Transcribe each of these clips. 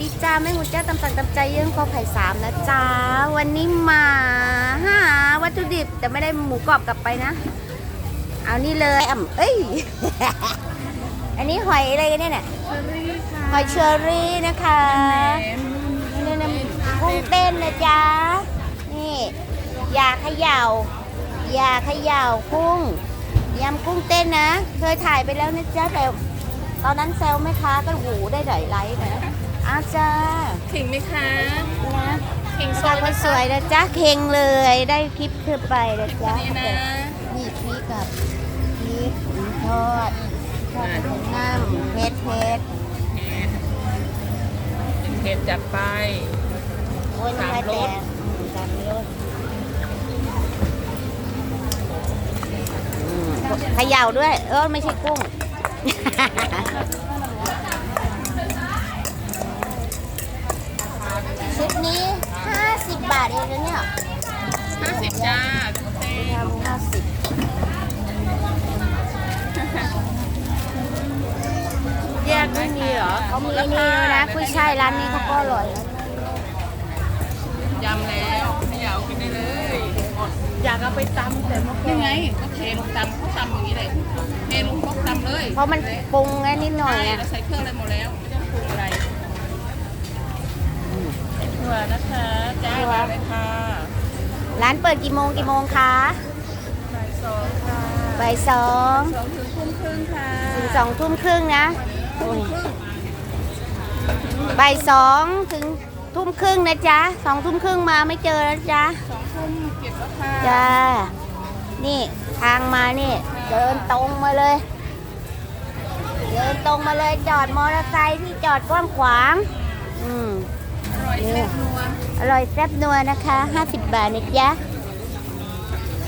ดีจ้าแม่หูเจ้าตำสั่งตำใจเยื่องข้อไผ่สามนะจ้าวันนี้มาหาวัตถุดิบแต่ไม่ได้หมูกรอบกลับไปนะ เอานี่เลยอ่ำเอ้ย อันนี้หอยอะไรกันเนี่ยน่ะหอยเชอรี่นะคะนี่นะกุ้งเต้นนะจ๊ะนี่ยาเขย่ายาเขย่ากุ้งยำกุ้งเต้นนะ เคยถ่ายไปแล้วนะจ๊ะแต่ตอนนั้นแซลแม่ค้าก็หูได้หลายไลค์นะ อาจ้าถึงไหมคะนะเข่งซสาอวยคนนะสคะวยนะจ๊ะเค็งเลยได้คลิปคือไปนะจ๊ะนี่นะ นี่พริกกับพริกทอดทอดเป็นน้ำเผ็ดเผ็ดเป็นเผ็ดจัดไป โอ้ยน้ำลายแตกอืมสามรสอืมเขย่าด้วย เออไม่ใช่กุ้ง จ้าเต้ทำห้าสิบแยกไม่มีเหรอเขามีนี่แล้วนะกุ้ยช่ายร้านนี้เขาก็อร่อยนะยำแล้วเขย่ากินได้เลยหมดอยากเอาไปตำแต่มานี่ไงก็เทลงตำเขาตำอย่างนี้เลยเทลงครกตำเลยเพราะมันปรุงไงนิดหน่อยใช่ไงเราใส่เครื่องอะไรหมดแล้วไม่ต้องปรุงอะไรถั่วนะคะจ้ามาเลยค่ะ ร้านเปิดกี่โมงกี่โมงคะบ่ายสองค่ะบ่ายสองสองถึงทุ่มครึ่งค่ะถึงสองทุ่มครึ่งนะทุ่มครึ่งบ่ายสองถึงทุ่มครึ่งนะจ๊ะสองทุ่มครึ่งมาไม่เจอแล้วจ๊ะสองทุ่มเก็บแล้วค่ะจ้านี่ทางมานี่เดินตรงมาเลย เดินตรงมาเลยจอดมอเตอร์ไซค์ที่จอดกว้างขวาง อืมอร่อยแซ่บนัว อร่อยแซ่บนัวนะคะ 50 บาทนะจ๊ะ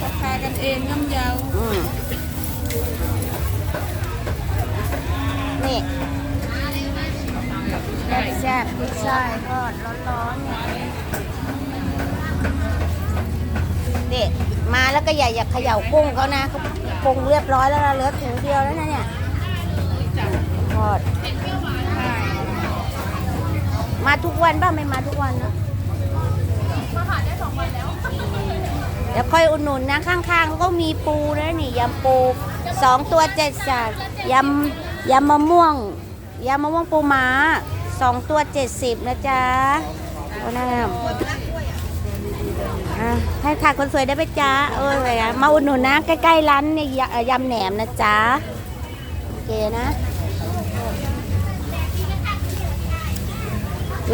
ราคากันเองย่อมเยาวอืมนี่แซ่บแซ่บกุ้ยช่ายทอดร้อนๆเนี่ยนี่มาแล้วก็อย่าอย่าเขย่ากุ้งเขานะเขาปรุงเรียบร้อยแล้วนะเหลือถุงเดียวแล้วนะเนี่ยทอดมาทุกวันป่ะไม่มาทุกวันนะมาหาได้สองวันแล้ว เดี๋ยวค่อยอุดหนุนนะ ข้างๆก็มีปูนะนี่ยำปูสองตัวเจ็ดจานยำยำมะม่วงยำมะม่วงปูม้าสองตัวเจ็ดสิบนะจ๊ะโอ้น่าอะให้ค่ะคนสวยได้ไหมจ๊ะเอออะไรนะมาอุดหนุนนะ ใกล้ๆร้านเนี่ยยำแหนมนะจ๊ะโอเคนะ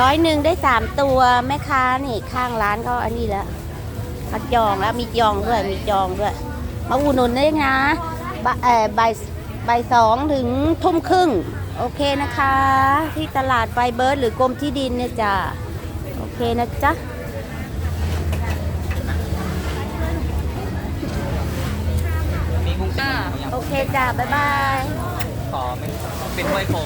ร้อยหนึ่งได้สามตัวแม่ค้านี่ข้างร้านเขาอันนี้แล้ว มาจองแล้วมีจองด้วยมีจองด้วย มาอุดหนุนได้นะบ่าเอ่อบ่ายบ่ายสองถึงทุ่มครึ่งโอเคนะคะ ที่ตลาดไฟเบิร์ดหรือกรมที่ดินเนี่ยจ้ะโอเคนะจ๊ะจ้าโอเคจ้ะบ๊ายบายขอเป็นเป็นถ้วยโฟ